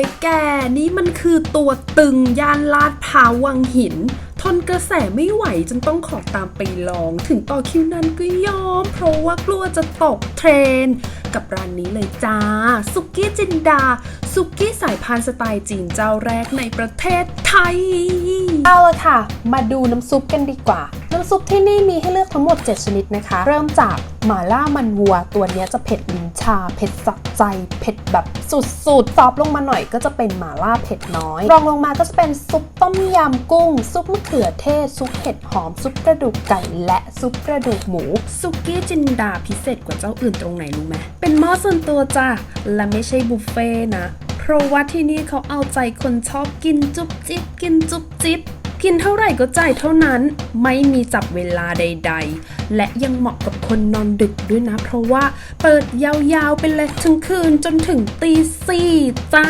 ยแกนี่มันคือตัวตึงย่านลาดพร้าววังหิน ทนกระแสไม่ไหวจนต้องขอตามไปลอง ถึงต่อคิวนั้นก็ยอม เพราะว่ากลัวจะตกเทรน กับร้านนี้เลยจ้า สุกี้จินดา สุกี้สายพานสไตล์จีนเจ้าแรกในประเทศไทย เอาละค่ะ มาดูน้ำซุปกันดีกว่า น้ำซุปที่นี่มีให้เลือกทั้งหมด 7 ชนิดนะคะ เริ่มจากหม่าล่ามันวัว ตัวเนี้ยจะเผ็ดลิ้นชา เผ็ดสะใจ เผ็ดแบบสุดๆซอฟต์ลงมาหน่อยก็จะเป็นหม่าล่าเผ็ดน้อย รองลงมาก็จะเป็นซุปต้มยำกุ้ง ซุปมะเขือเทศ ซุปเห็ดหอม ซุปกระดูกไก่ และซุปกระดูกหมูสุกี้จินดาพิเศษกว่าเจ้าอื่นตรงไหนรู้ไหมเป็นหม้อส่วนตัวจ้ะและไม่ใช่บุฟเฟ่ต์นะ เพราะว่าที่นี่เขาเอาใจคนชอบกินจุ๊บจิ๊บกินจุ๊บจิ๊บกินเท่าไหร่ก็จ่ายเท่านั้นไม่มีจับเวลาใด ๆ และยังเหมาะกับคนนอนดึกด้วยนะ เพราะว่าเปิดยาวๆไปเลยทั้งคืนจนถึงตีสี่จ้า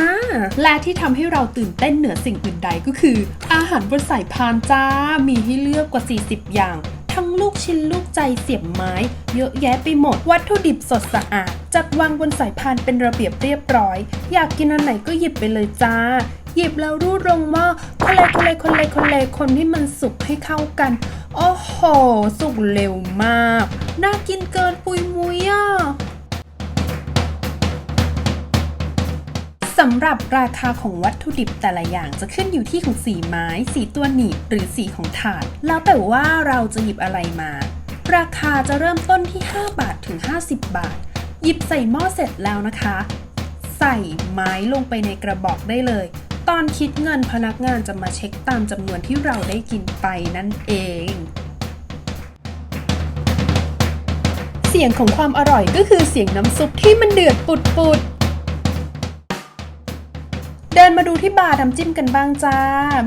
และที่ทำให้เราตื่นเต้นเหนือสิ่งอื่นใดก็คือ อาหารบนสายพานจ้า มีให้เลือกกว่า 40 อย่าง ทั้งลูกชิ้นลูกใจเสียบไม้ เยอะแยะไปหมด วัตถุดิบสดสะอาด จัดวางบนสายพานเป็นระเบียบเรียบร้อย อยากกินอันไหนก็หยิบไปเลยจ้า หยิบแล้วรูดลงหม้อคนเลยคนเลยคนเลยคนเลยคนที่มันสุกให้เข้ากัน โอ้โห สุกเร็วมาก น่ากินเกินปุยมุยอะำหรับราคาของวัตถุดิบแต่ละอย่างจะขึ้นอยู่ที่ของสีไม้ สีตัวหนีบหรือสีของถาด แล้วแต่ว่าเราจะหยิบอะไรมา ราคาจะเริ่มต้นที่ 5 บาทถึง 50 บาท หยิบใส่หม้อเสร็จแล้วนะคะ ใส่ไม้ลงไปในกระบอกได้เลย ตอนคิดเงินพนักงานจะมาเช็คตามจำนวนที่เราได้กินไปนั่นเองเสียงของความอร่อยก็คือเสียงน้ำซุปที่มันเดือดปุดๆ เดินมาดูที่บาร์น้ำจิ้มกันบ้างจ้า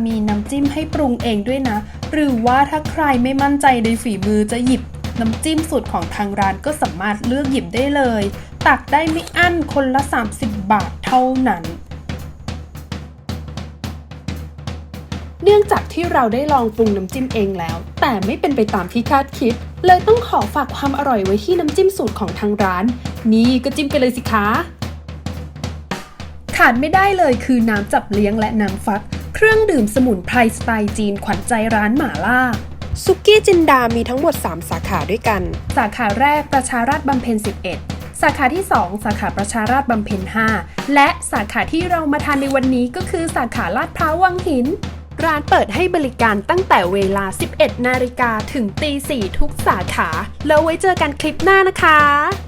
มีน้ำจิ้มให้ปรุงเองด้วยนะ หรือว่าถ้าใครไม่มั่นใจในฝีมือจะหยิบน้ำจิ้มสูตรของทางร้านก็สามารถเลือกหยิบได้เลย ตักได้ไม่อั้นคนละ 30 บาทเท่านั้น เนื่องจากที่เราได้ลองปรุงน้ำจิ้มเองแล้ว แต่ไม่เป็นไปตามที่คาดคิด เลยต้องขอฝากความอร่อยไว้ที่น้ำจิ้มสูตรของทางร้าน นี่ก็จิ้มไปเลยสิคะ ขาดไม่ได้เลยคือน้ำจับเลี้ยงและน้ำฟัก เครื่องดื่มสมุนไพรสไตล์จีนขวัญใจร้านหม่าล่าซุกี้จินดามีทั้งหมด 3 สาขาด้วยกัน สาขาแรกประชาราษฎร์บำเพ็ญ 11 สาขาที่ 2 สาขาประชาราษฎร์บำเพ็ญ 5 และสาขาที่เรามาทานในวันนี้ก็คือสาขาลาดพร้าววังหิน ร้านเปิดให้บริการตั้งแต่เวลา 11 นาฬิกาถึงตี4ทุกสาขา แล้วไว้เจอกันคลิปหน้านะคะ